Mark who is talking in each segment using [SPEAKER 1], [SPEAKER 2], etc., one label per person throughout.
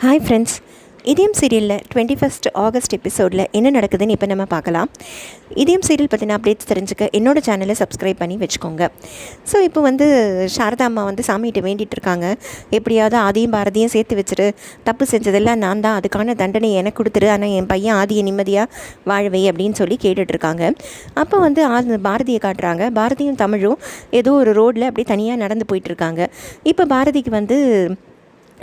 [SPEAKER 1] Hi friends இதயம் சீரியலில் twenty first August எபிசோடில் என்ன நடக்குதுன்னு இப்போ நம்ம பார்க்கலாம். இதயம் சீரியல் பற்றின அப்டேட்ஸ் தெரிஞ்சுக்க என்னோட சேனலை சப்ஸ்கிரைப் பண்ணி வச்சுக்கோங்க. ஸோ இப்போ வந்து சாரதா அம்மா வந்து சாமிகிட்ட வேண்டிகிட்டு இருக்காங்க. எப்படியாவது ஆதியும் பாரதியும் சேர்த்து வச்சுரு தப்பு செஞ்சதெல்லாம் நான் தான் அதுக்கான தண்டனை எனக்கு கொடுத்துரு ஆனால் என் பையன் ஆதியை நிம்மதியாக வாழவை அப்படின்னு சொல்லி கேட்டுட்ருக்காங்க அப்போ வந்து ஆ- பாரதியை காட்டுறாங்க. பாரதியும் தமிழும் ஏதோ ஒரு ரோட்டில் அப்படியே தனியாக நடந்து போயிட்டுருக்காங்க இப்போ பாரதிக்கு வந்து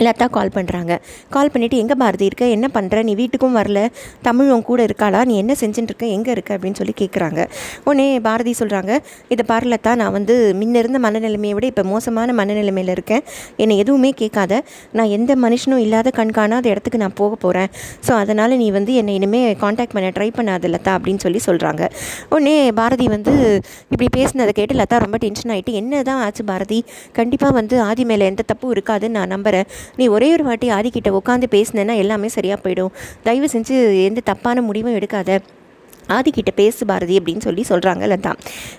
[SPEAKER 1] லதா கால் பண்ணுறாங்க கால் பண்ணிவிட்டு எங்கே பாரதி இருக்க? என்ன பண்ணுற நீ வீட்டுக்கும் வரல. தமிழ் உன் கூட இருக்காளா? நீ என்ன செஞ்சுட்டு இருக்க? எங்கே இருக்க? அப்படின்னு சொல்லி கேட்குறாங்க உடனே பாரதி சொல்கிறாங்க இதை பாரு லதா நான் வந்து முன்ன இருந்த மனநிலைமையை விட இப்போ மோசமான மனநிலைமையில் இருக்கேன். என்னை எதுவுமே கேட்காத. நான் எந்த மனுஷனும் இல்லாத கண்காணாத இடத்துக்கு நான் போக போகிறேன் ஸோ அதனால் நீ வந்து என்னை இனிமேல் காண்டாக்ட் பண்ண ட்ரை பண்ணாத லதா அப்படின்னு சொல்லி சொல்கிறாங்க உடனே பாரதி வந்து இப்படி பேசினதை கேட்டு லதா ரொம்ப டென்ஷன் ஆகிட்டு என்ன தான் ஆச்சு பாரதி? கண்டிப்பாக வந்து ஆதி மேலே எந்த தப்பும் இருக்காதுன்னு நான் நம்புகிறேன் நீ ஒரே ஒரு வாட்டி ஆதிக்கிட்ட உட்காந்து பேசினேன்னா எல்லாமே சரியாக போயிடும். தயவு செஞ்சு எந்த தப்பான முடிவும் எடுக்காத. ஆதிக்கிட்ட பேசு பாரதி அப்படின்னு சொல்லி சொல்கிறாங்க லதா.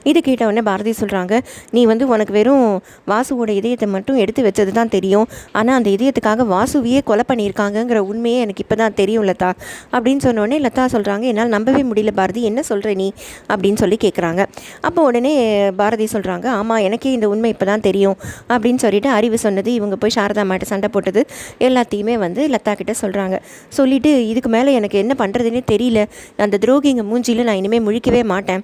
[SPEAKER 1] இது கேட்ட உடனே பாரதி சொல்கிறாங்க நீ வந்து உனக்கு வெறும் வாசுவோட இதயத்தை மட்டும் எடுத்து வச்சது தான் தெரியும். ஆனால் அந்த இதயத்துக்காக வாசுவையே கொலை பண்ணியிருக்காங்கங்கிற உண்மையே எனக்கு இப்போ தான் தெரியும் லதா. அப்படின்னு சொன்ன உடனே லதா சொல்கிறாங்க என்னால் நம்பவே முடியல பாரதி என்ன சொல்கிற நீ? அப்படின்னு சொல்லி கேட்குறாங்க அப்போ உடனே பாரதி சொல்கிறாங்க ஆமாம் எனக்கே இந்த உண்மை இப்போ தான் தெரியும். அப்படின்னு சொல்லிட்டு அறிவு சொன்னது இவங்க போய் சாரதா மாட்ட சண்டை போட்டது எல்லாத்தையுமே வந்து லதா கிட்ட சொல்கிறாங்க சொல்லிவிட்டு இதுக்கு மேலே எனக்கு என்ன பண்ணுறதுனே தெரியல. அந்த துரோகிங்க மூஞ்சியில் நான் இனிமேல் முழிக்கவே மாட்டேன்.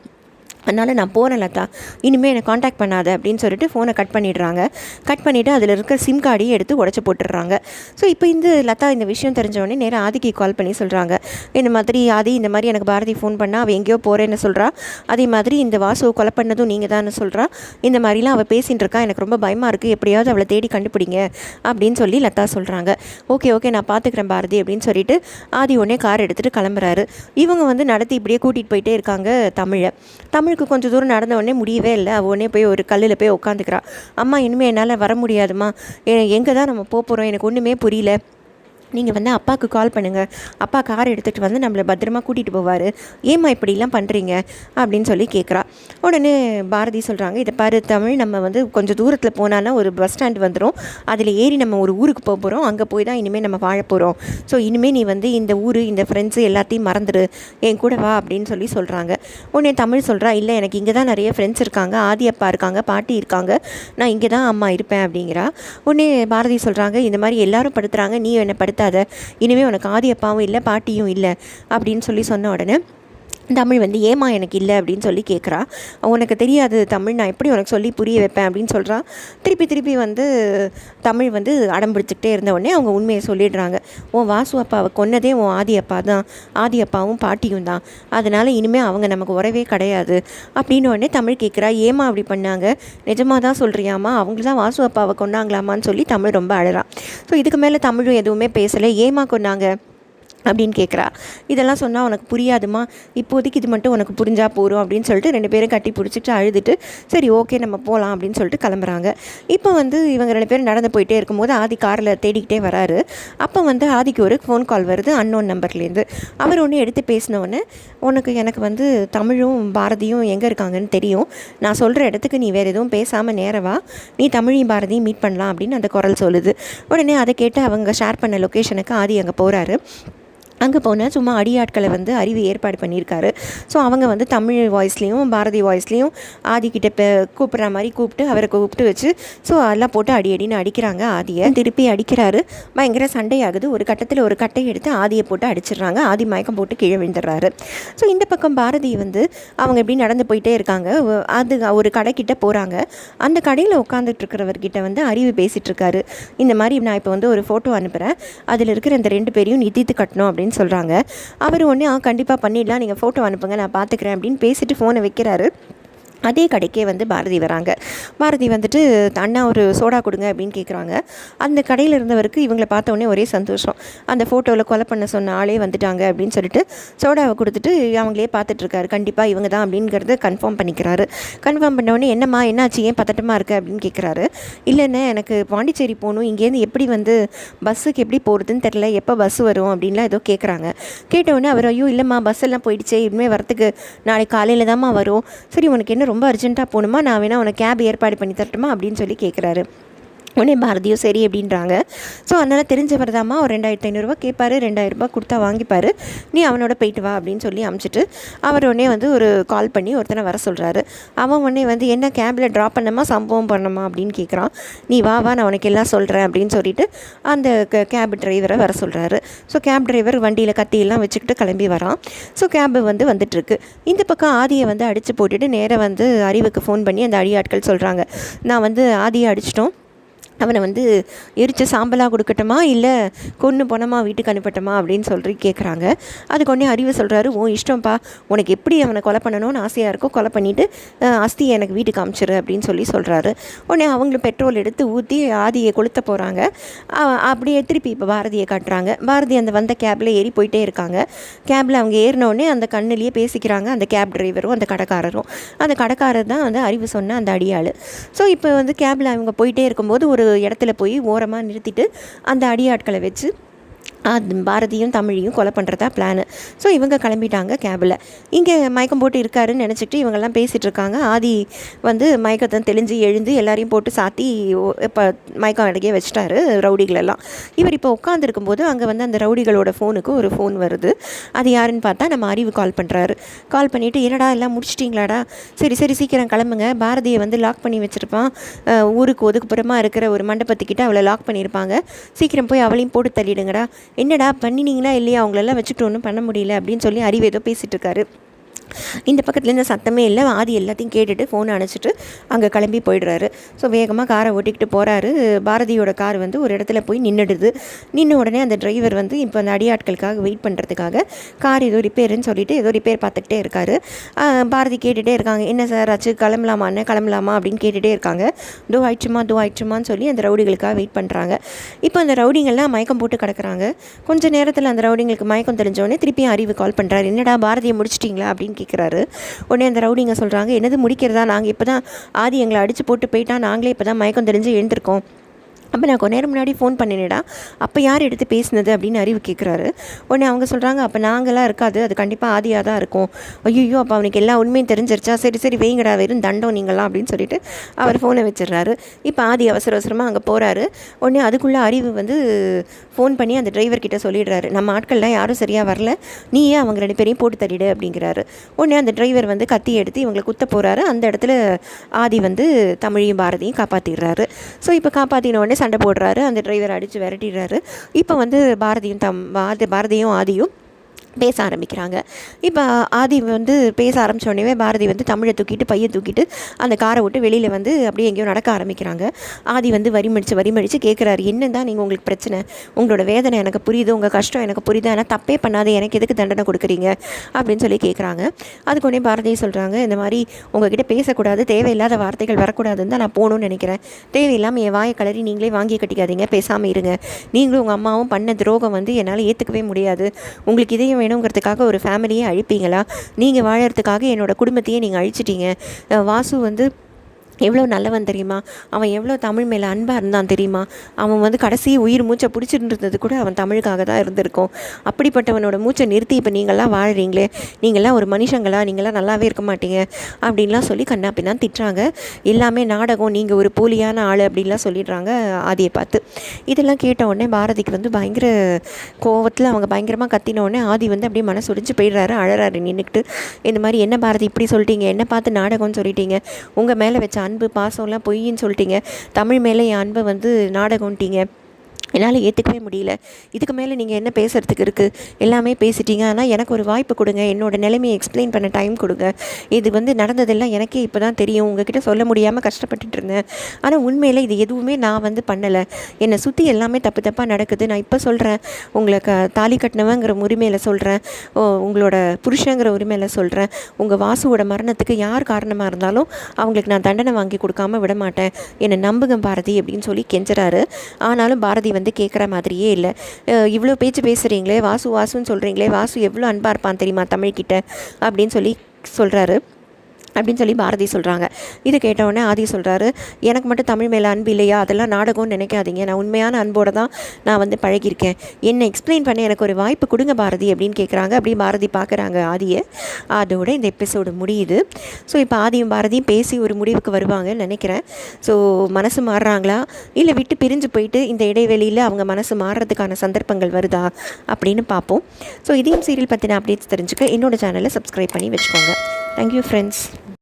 [SPEAKER 1] அதனால் நான் போகிறேன் லதா. இனிமேல் என்னை காண்டாக்ட் பண்ணாத அப்படின்னு சொல்லிட்டு ஃபோனை கட் பண்ணிடுறாங்க. கட் பண்ணிவிட்டு அதில் இருக்க சிம் கார்டையும் எடுத்து உடச்சி போட்டுடுறாங்க. ஸோ இப்போ இந்த லதா இந்த விஷயம் தெரிஞ்சவொடனே நேராக ஆதிக்கு கால் பண்ணி சொல்கிறாங்க இந்த மாதிரி ஆதி இந்த மாதிரி எனக்கு பாரதி ஃபோன் பண்ணால் அவள் எங்கேயோ போகிறேன்னு சொல்கிறா அதே மாதிரி இந்த வாசுவை கொலை பண்ணதும் நீங்கள் தான் சொல்கிறா இந்த மாதிரிலாம் அவள் பேசிகிட்டு இருக்கா. எனக்கு ரொம்ப பயமாக இருக்குது எப்படியாவது அவளை தேடி கண்டுபிடிங்க. அப்படின்னு சொல்லி லதா சொல்கிறாங்க ஓகே ஓகே நான் பார்த்துக்கிறேன் பாரதி. அப்படின்னு சொல்லிட்டு ஆதி உடனே கார் எடுத்துகிட்டு கிளம்புறாரு. இவங்க வந்து நடத்தி இப்படியே கூட்டிகிட்டு போயிட்டே இருக்காங்க தமிழை. தமிழ் தமிழுக்கு கொஞ்சம் தூரம் நடந்த உடனே முடியவே இல்லை. அவள் உடனே போய் ஒரு கல்லில் போய் உட்காந்துக்கிறா. அம்மா இனிமேல் என்னால் வர முடியாதும்மா. எங்கே தான் நம்ம போக போகிறோம் எனக்கு ஒன்றுமே புரியல. நீங்கள் வந்து அப்பாவுக்கு கால் பண்ணுங்கள் அப்பா கார் எடுத்துகிட்டு வந்து நம்மளை பத்திரமா கூட்டிகிட்டு போவார். ஏம்மா இப்படிலாம் பண்ணுறீங்க அப்படின்னு சொல்லி கேட்குறா உடனே பாரதி சொல்கிறாங்க இதை பாரு தமிழ் நம்ம வந்து கொஞ்சம் தூரத்தில் போனாலும் ஒரு பஸ் ஸ்டாண்ட் வந்துடும் அதில் ஏறி நம்ம ஒரு ஊருக்கு போக போகிறோம் அங்கே போய் தான் இனிமேல் நம்ம வாழ போகிறோம் ஸோ இனிமேல் நீ வந்து இந்த ஊர் இந்த ஃப்ரெண்ட்ஸு எல்லாத்தையும் மறந்துடு என் கூட வா அப்படின்னு சொல்லி சொல்கிறாங்க உடனே தமிழ் சொல்கிறா இல்லை எனக்கு இங்கே தான் நிறைய ஃப்ரெண்ட்ஸ் இருக்காங்க. ஆதி அப்பா இருக்காங்க பாட்டி இருக்காங்க. நான் இங்கே தான் அம்மா இருப்பேன் அப்படிங்கிறா. உடனே பாரதி சொல்கிறாங்க இந்த மாதிரி எல்லோரும் படுத்துகிறாங்க நீ என்னை படுத்தாத இனிமேல் உனக்கு ஆதி அப்பாவும் இல்லை பாட்டியும் இல்லை அப்படின்னு சொல்லி சொன்ன உடனே தமிழ் வந்து ஏமா எனக்கு இல்லை அப்படின்னு சொல்லி கேட்குறா உனக்கு தெரியாது தமிழ் நான் எப்படி உனக்கு சொல்லி புரிய வைப்பேன் அப்படின்னு சொல்கிறா திருப்பி திருப்பி வந்து தமிழ் வந்து அடம் பிடிச்சிக்கிட்டே இருந்த உடனே அவங்க உண்மையை சொல்லிடுறாங்க. உன் வாசு அப்பாவை கொன்னதே உன் ஆதி அப்பா தான். ஆதி அப்பாவும் பாட்டியும் தான். அதனால் இனிமேல் அவங்க நமக்கு உறவே கிடையாது. அப்படின்னு உடனே தமிழ் கேட்குறா ஏமா அப்படி பண்ணாங்க? நிஜமாக தான் சொல்கிறியாமா அவங்க தான் வாசு அப்பாவை கொன்னாங்களாமான்னு சொல்லி தமிழ் ரொம்ப அழறான் ஸோ இதுக்கு மேலே தமிழும் எதுவுமே பேசலை. ஏமா கொன்னாங்க? அப்படின்னு கேட்குறா இதெல்லாம் சொன்னால் உனக்கு புரியாதுமா? இப்போதைக்கு இது மட்டும் உனக்கு புரிஞ்சால் போதும் அப்படின்னு சொல்லிட்டு ரெண்டு பேரும் கட்டி பிடிச்சிட்டு அழுதுட்டு சரி ஓகே நம்ம போகலாம் அப்படின்னு சொல்லிட்டு கிளம்புறாங்க. இப்போ வந்து இவங்க ரெண்டு பேரும் நடந்து போயிட்டே இருக்கும்போது ஆதி காரில் தேடிக்கிட்டே வராரு. அப்போ வந்து ஆதிக்கு ஒரு ஃபோன் கால் வருது அன்னோன் நம்பர்லேருந்து அவர் ஒன்று எடுத்து பேசின உனக்கு எனக்கு வந்து தமிழும் பாரதியும் எங்கே இருக்காங்கன்னு தெரியும். நான் சொல்கிற இடத்துக்கு நீ வேறு எதுவும் பேசாமல் நேரவா நீ தமிழையும் பாரதியும் மீட் பண்ணலாம் அப்படின்னு அந்த குரல் சொல்லுது. உடனே அதை கேட்டு அவங்க ஷேர் பண்ண லொக்கேஷனுக்கு ஆதி அங்கே போகிறாரு அங்கே போனால் சும்மா அடியாட்களை வந்து அறிவு ஏற்பாடு பண்ணியிருக்காரு. ஸோ அவங்க வந்து தமிழ் வாய்ஸ்லேயும் பாரதி வாய்ஸ்லேயும் ஆதிக்கிட்ட இப்போ கூப்பிட்ற மாதிரி கூப்பிட்டு அவரை கூப்பிட்டு வச்சு ஸோ அதெல்லாம் போட்டு அடி அடின்னு அடிக்கிறாங்க ஆதியை. திருப்பி அடிக்கிறாரு. பயங்கர சண்டையாகுது. ஒரு கட்டத்தில் ஒரு கட்டை எடுத்து ஆதியை போட்டு அடிச்சிடுறாங்க. ஆதி மயக்கம் போட்டு கீழே விழுந்துடுறாரு. ஸோ இந்த பக்கம் பாரதி வந்து அவங்க இப்படி நடந்து போயிட்டே இருக்காங்க. அது ஒரு கடைக்கிட்ட போகிறாங்க அந்த கடையில் உட்காந்துட்டு இருக்கிறவர்கிட்ட வந்து அறிவு பேசிகிட்டு இருக்காரு. இந்த மாதிரி நான் இப்போ வந்து ஒரு ஃபோட்டோ அனுப்புகிறேன் அதில் இருக்கிற இந்த ரெண்டு பேரையும் நிதித்து கட்டணும் அப்படின்னு சொல்கிறாங்க அவர் ஒன்று ஆ கண்டிப்பாக பண்ணிடலாம். நீங்கள் ஃபோட்டோ அனுப்புங்க. நான் பார்த்துக்கிறேன் அப்படின்னு பேசிட்டு ஃபோனை வைக்கிறாரு. அதே கடைக்கே வந்து பாரதி வராங்க. பாரதி வந்துட்டு அண்ணா ஒரு சோடா கொடுங்க அப்படின்னு கேட்குறாங்க அந்த கடையில் இருந்தவருக்கு இவங்களை பார்த்தோன்னே ஒரே சந்தோஷம். அந்த ஃபோட்டோவில் கொலை பண்ண சொன்ன ஆளே வந்துட்டாங்க அப்படின்னு சொல்லிட்டு சோடாவை கொடுத்துட்டு அவங்களே பார்த்துட்ருக்காரு. கண்டிப்பாக இவங்க தான் அப்படிங்கிறத கன்ஃபார்ம் பண்ணிக்கிறாரு. கன்ஃபார்ம் பண்ண என்னம்மா என்னாச்சு? ஏன் பதட்டமாக இருக்குது அப்படின்னு கேட்குறாரு இல்லைண்ணே எனக்கு பாண்டிச்சேரி போகணும். இங்கேருந்து எப்படி வந்து பஸ்ஸுக்கு எப்படி போகிறதுன்னு தெரில எப்போ பஸ் வரும்? அப்படின்லாம் ஏதோ கேட்குறாங்க கேட்டவுடனே அவர் ஐயோ இல்லைம்மா பஸ் எல்லாம் போயிடுச்சே. இனிமேல் வரத்துக்கு நாளைக்கு காலையில் தாம்மா வரும். சரி உனக்கு என்ன ரொம்ப அர்ஜென்ட்டாக போகணுமா? நான் வேணால் உனக்கு கேப் ஏற்பாடு பண்ணி தரட்டுமா? அப்படின்னு சொல்லி கேட்குறாரு உடனே பாரதியும் சரி அப்படின்றாங்க. ஸோ அதனால் தெரிஞ்சவர் தாம்மா ஒரு ரெண்டாயிரத்தி ஐநூறுரூவா கேட்பார் ரெண்டாயிரரூபா கொடுத்தா வாங்கிப்பார். நீ அவனோட போயிட்டு வா அப்படின்னு சொல்லி அமுச்சிட்டு அவர் உடனே வந்து ஒரு கால் பண்ணி ஒருத்தனை வர சொல்கிறாரு அவன் உடனே வந்து என்ன கேபில் ட்ராப் பண்ணமா சம்பவம் பண்ணமா அப்படின்னு கேட்குறான் நீ வா வா நான் உனக்கு எல்லாம் சொல்கிறேன் அப்படின்னு சொல்லிட்டு அந்த கேப் டிரைவரை வர சொல்கிறாரு ஸோ கேப் டிரைவர் வண்டியில் கத்தியெல்லாம் வச்சுக்கிட்டு கிளம்பி வரான். ஸோ கேபு வந்து வந்துட்டுருக்கு. இந்த பக்கம் ஆதியை வந்து அடித்து போட்டுட்டு நேராக வந்து அறிவுக்கு ஃபோன் பண்ணி அந்த அடியாட்கள் சொல்கிறாங்க நான் வந்து ஆதியை அடிச்சிட்டோம். அவனை வந்து எரிச்ச சாம்பலாக கொடுக்கட்டுமா? இல்லை கொன்று போனமா வீட்டுக்கு அனுப்பட்டுமா? அப்படின்னு சொல்லி கேட்குறாங்க அதுக்கு உடனே அறிவு சொல்கிறாரு ஓ இஷ்டம்ப்பா உனக்கு எப்படி அவனை கொலை பண்ணணும்னு ஆசையாக இருக்கோ கொலை பண்ணிவிட்டு அஸ்தியை எனக்கு வீட்டுக்கு அமைச்சிரு அப்படின்னு சொல்லி சொல்கிறாரு உடனே அவங்களும் பெட்ரோல் எடுத்து ஊற்றி ஆதியை கொளுத்த போகிறாங்க அப்படியே திருப்பி இப்போ பாரதியை காட்டுறாங்க. பாரதி அந்த வந்த கேபில் ஏறி போயிட்டே இருக்காங்க. கேபில் அவங்க ஏறினோடனே அந்த கண்ணுலேயே பேசிக்கிறாங்க அந்த கேப் டிரைவரும் அந்த கடைக்காரரும். அந்த கடைக்காரர் தான் வந்து அறிவு சொன்ன அந்த அடியாள். ஸோ இப்போ வந்து கேபில் அவங்க போயிட்டே இருக்கும்போது ஒரு இடத்துல போய் ஓரமாக நிறுத்திட்டு அந்த அடியாட்களை வச்சு பாரதியும் தமிழையும் கொலை பண்ணுறதா பிளானு ஸோ இவங்க கிளம்பிட்டாங்க கேபில் இங்கே மயக்கம் போட்டு இருக்காருன்னு நினச்சிட்டு இவங்கெல்லாம் பேசிகிட்டு இருக்காங்க. ஆதி வந்து மயக்கத்தை தெளிஞ்சு எழுந்து எல்லாரையும் போட்டு சாத்தி இப்போ மயக்கம் அடக்கிய வச்சிட்டாரு ரவுடிகளெல்லாம். இவர் இப்போ உட்காந்துருக்கும் போது அங்கே வந்து அந்த ரவுடிகளோட ஃபோனுக்கு ஒரு ஃபோன் வருது. அது யாருன்னு பார்த்தா நம்ம அறிவு கால் பண்ணுறாரு கால் பண்ணிவிட்டு என்னடா எல்லாம் முடிச்சிட்டிங்களாடா? சரி சரி சீக்கிரம் கிளம்புங்க. பாரதியை வந்து லாக் பண்ணி வச்சுருப்பான். ஊருக்கு ஒதுக்குப்புறமா இருக்கிற ஒரு மண்டபத்துக்கிட்ட அவளை லாக் பண்ணியிருப்பாங்க சீக்கிரம் போய் அவளையும் போட்டு தள்ளிடுங்கடா. என்னடா பண்ணினீங்களா இல்லையா? அவங்களெல்லாம் வச்சுட்டு ஒன்றும் பண்ண முடியல அப்படின்னு சொல்லி அறிவு ஏதோ பேசிகிட்டு இருக்காரு. இந்த பக்கத்துலேருந்து சத்தமே இல்லை. ஆதி எல்லாத்தையும் கேட்டுட்டு ஃபோனை அணைச்சிட்டு அங்கே கிளம்பி போயிடுறாரு. ஸோ வேகமாக காரை ஓட்டிக்கிட்டு போகிறாரு பாரதியோட கார் வந்து ஒரு இடத்துல போய் நின்றுடுது நின்று உடனே அந்த டிரைவர் வந்து இப்போ அந்த அடியாட்களுக்காக வெயிட் பண்ணுறதுக்காக கார் ஏதோ ரிப்பேருன்னு சொல்லிட்டு ஏதோ ரிப்பேர் பார்த்துக்கிட்டே இருக்காரு. பாரதி கேட்டுகிட்டே இருக்காங்க. என்ன சார் ஆச்சு? கிளம்பலாமா? என்ன கிளம்பலாமா? அப்படின்னு கேட்டுகிட்டே இருக்காங்க. தோ ஆயிடுச்சுமா தோ ஆயிடுச்சுமான்னு சொல்லி அந்த ரவுடிகளுக்காக வெயிட் பண்ணுறாங்க இப்போ அந்த ரவுடிங்கள்லாம் மயக்கம் போட்டு கிடக்குறாங்க. கொஞ்சம் நேரத்தில் அந்த ரவுடிங்களுக்கு மயக்கம் தெரிஞ்சோடனே திருப்பியும் அறிவு கால் பண்ணுறாரு என்னடா பாரதியை முடிச்சிட்டிங்களா? அப்படின்னு கேட்குறாரு உடனே அந்த ரவுடிங்க சொல்கிறாங்க என்னது முடிக்கிறதா? நாங்கள் இப்போ தான் ஆதி எங்களை அடித்து போட்டு போயிட்டா நாங்களே இப்போ தான் மயக்கம் தெரிஞ்சு எழுந்திருக்கோம். அப்போ நான் கொஞ்ச நேரம் முன்னாடி ஃபோன் பண்ணினேடா. அப்போ யார் எடுத்து பேசினது அப்படின்னு அறிவு கேட்குறாரு உடனே அவங்க சொல்கிறாங்க அப்போ நாங்களாம் இருக்காது அது கண்டிப்பாக ஆதியாக தான் இருக்கும். ஐயோ அப்போ அவனுக்கு எல்லா உண்மையும் தெரிஞ்சிருச்சா? சரி சரி வெயிங்கடா வெறும் தண்டம் நீங்களாம் அப்படின்னு சொல்லிட்டு அவர் ஃபோனை வச்சிடுறாரு. இப்போ ஆதி அவசர அவசரமாக அங்கே போகிறாரு உடனே அதுக்குள்ளே அறிவு வந்து ஃபோன் பண்ணி அந்த டிரைவர்கிட்ட சொல்லிடுறாரு. நம்ம ஆட்கள்லாம் யாரும் சரியாக வரல. நீயே அவங்க ரெண்டு பேரையும் போட்டு தள்ளிடு? அப்படிங்கிறாரு. உடனே அந்த டிரைவர் வந்து கத்தி எடுத்து இவங்களை குத்த போகிறாரு அந்த இடத்துல ஆதி வந்து தமிழையும் பாரதியும் காப்பாற்றிடுறாரு ஸோ இப்போ காப்பாற்றின உடனே சண்டை போடுறாரு. அந்த டிரைவர் அடித்து விரட்டிடுறாரு. இப்போ வந்து பாரதியும் தம் பாரதியும் ஆதியும் பேச ஆரம்பிக்கிறாங்க. இப்போ ஆதி வந்து பேச ஆரம்பித்தோடனே பாரதி வந்து தமிழை தூக்கிட்டு பையை தூக்கிட்டு அந்த காரை விட்டு வெளியில் வந்து அப்படியே எங்கேயோ நடக்க ஆரம்பிக்கிறாங்க. ஆதி வந்து வரி மடித்து வரி மடித்து கேட்குறாரு என்ன தான் நீங்கள் உங்களுக்கு பிரச்சனை? உங்களோட வேதனை எனக்கு புரியுது உங்கள் கஷ்டம் எனக்கு புரியுது ஆனால் தப்பே பண்ணாத எனக்கு எதுக்கு தண்டனை கொடுக்குறீங்க? அப்படின்னு சொல்லி கேட்குறாங்க அதுக்கு உடனே பாரதியை சொல்கிறாங்க இந்த மாதிரி உங்ககிட்ட பேசக்கூடாது தேவையில்லாத வார்த்தைகள் வரக்கூடாதுன்னு தான் நான் போகணும்னு நினைக்கிறேன். தேவையில்லாமல் என் வாயை கலரி நீங்களே வாங்கி கட்டிக்காதீங்க பேசாமல் இருங்க. நீங்களும் உங்கள் அம்மாவும் பண்ண துரோகம் வந்து என்னால் ஏற்றுக்கவே முடியாது. உங்களுக்கு இதையும் வேணுங்கிறதுக்காக ஒரு ஃபேமிலியை அழிப்பீங்களா? நீங்கள் வாழறதுக்காக என்னோடய குடும்பத்தையே நீங்கள் அழிச்சிட்டீங்க. வாசு வந்து எவ்வளோ நல்லவன் தெரியுமா? அவன் எவ்வளோ தமிழ் மேலே அன்பாக இருந்தான் தெரியுமா? அவன் வந்து கடைசி உயிர் மூச்சை பிடிச்சிருந்தது கூட அவன் தமிழுக்காக தான் இருந்திருக்கும். அப்படிப்பட்டவனோட மூச்சை நிறுத்தி இப்போ நீங்களாம் வாழ்கிறீங்களே நீங்களாம் ஒரு மனுஷங்களா? நீங்களாம் நல்லாவே இருக்க மாட்டீங்க? அப்படின்லாம் சொல்லி கண்ணாப்பி தான் திட்டுறாங்க. எல்லாமே நாடகம் நீங்கள் ஒரு போலியான ஆள் அப்படின்லாம் சொல்லிடுறாங்க ஆதியை பார்த்து. இதெல்லாம் கேட்ட உடனே பாரதிக்கு வந்து பயங்கர கோவத்தில் அவங்க பயங்கரமாக கத்தின உடனே ஆதி வந்து அப்படியே மனசு ஒடிஞ்சு போயிடுறாரு அழறாரு நின்றுக்கிட்டு இந்த மாதிரி என்ன பாரதி இப்படி சொல்லிட்டீங்க? என்ன பார்த்து நாடகம்னு சொல்லிட்டீங்க? உங்கள் மேலே வச்ச அன்பு பாசம்லாம் பொய்ன்னு சொல்லிட்டீங்க. தமிழ் மேலே என் அன்பை வந்து நாடகம்ட்டீங்க என்னால் ஏற்றுக்கவே முடியல. இதுக்கு மேலே நீங்கள் என்ன பேசுகிறதுக்கு இருக்குது எல்லாமே பேசிட்டீங்க. ஆனால் எனக்கு ஒரு வாய்ப்பு கொடுங்க. என்னோடய நிலைமையை எக்ஸ்பிளைன் பண்ண டைம் கொடுங்க. இது வந்து நடந்ததெல்லாம் எனக்கே இப்போ தான் தெரியும். உங்ககிட்ட சொல்ல முடியாமல் கஷ்டப்பட்டுட்டு இருந்தேன். ஆனால் உண்மையில் இது எதுவுமே நான் வந்து பண்ணலை. என்னை சுற்றி எல்லாமே தப்பு தப்பாக நடக்குது. நான் இப்போ சொல்கிறேன் உங்களை க தாலி கட்டினவங்கிற உரிமையில் சொல்கிறேன் உங்களோட புருஷங்கிற உரிமையில் சொல்கிறேன் உங்கள் வாசுவோட மரணத்துக்கு யார் காரணமாக இருந்தாலும் அவங்களுக்கு நான் தண்டனை வாங்கி கொடுக்காம விட மாட்டேன். என்னை நம்புங்க பாரதி அப்படின்னு சொல்லி கெஞ்சுறாரு. ஆனாலும் பாரதி வந்து வந்து கேட்குற மாதிரியே இல்லை. இவ்வளோ பேச்சு பேசுகிறீங்களே வாசு வாசுன்னு சொல்கிறீங்களே வாசு எவ்வளோ அன்பாக இருப்பான் தெரியுமா தமிழ்கிட்ட? அப்படின்னு சொல்லி சொல்கிறாரு அப்படின்னு சொல்லி பாரதி சொல்கிறாங்க இது கேட்டவுடனே ஆதி சொல்கிறாரு எனக்கு மட்டும் தமிழ் மேலே அன்பு இல்லையா? அதெல்லாம் நாடகம்னு நினைக்காதீங்க. நான் உண்மையான அன்போடு தான் நான் வந்து பழகியிருக்கேன். என்னை எக்ஸ்பிளைன் பண்ண எனக்கு ஒரு வாய்ப்பு கொடுங்க பாரதி அப்படின்னு கேட்குறாங்க அப்படி பாரதி பார்க்குறாங்க ஆதியை. அதோட இந்த எபிசோடு முடியுது. ஸோ இப்போ ஆதியும் பாரதியும் பேசி ஒரு முடிவுக்கு வருவாங்கன்னு நினைக்கிறேன். ஸோ மனசு மாறுறாங்களா? இல்லை விட்டு பிரிஞ்சு போயிட்டு இந்த இடைவெளியில் அவங்க மனசு மாறுறதுக்கான சந்தர்ப்பங்கள் வருதா? அப்படின்னு பார்ப்போம். ஸோ இதையும் சீரியல் பற்றின அப்டேட்ஸ் தெரிஞ்சுக்க என்னோட சேனலை சப்ஸ்கிரைப் பண்ணி வச்சுக்கோங்க. Thank you friends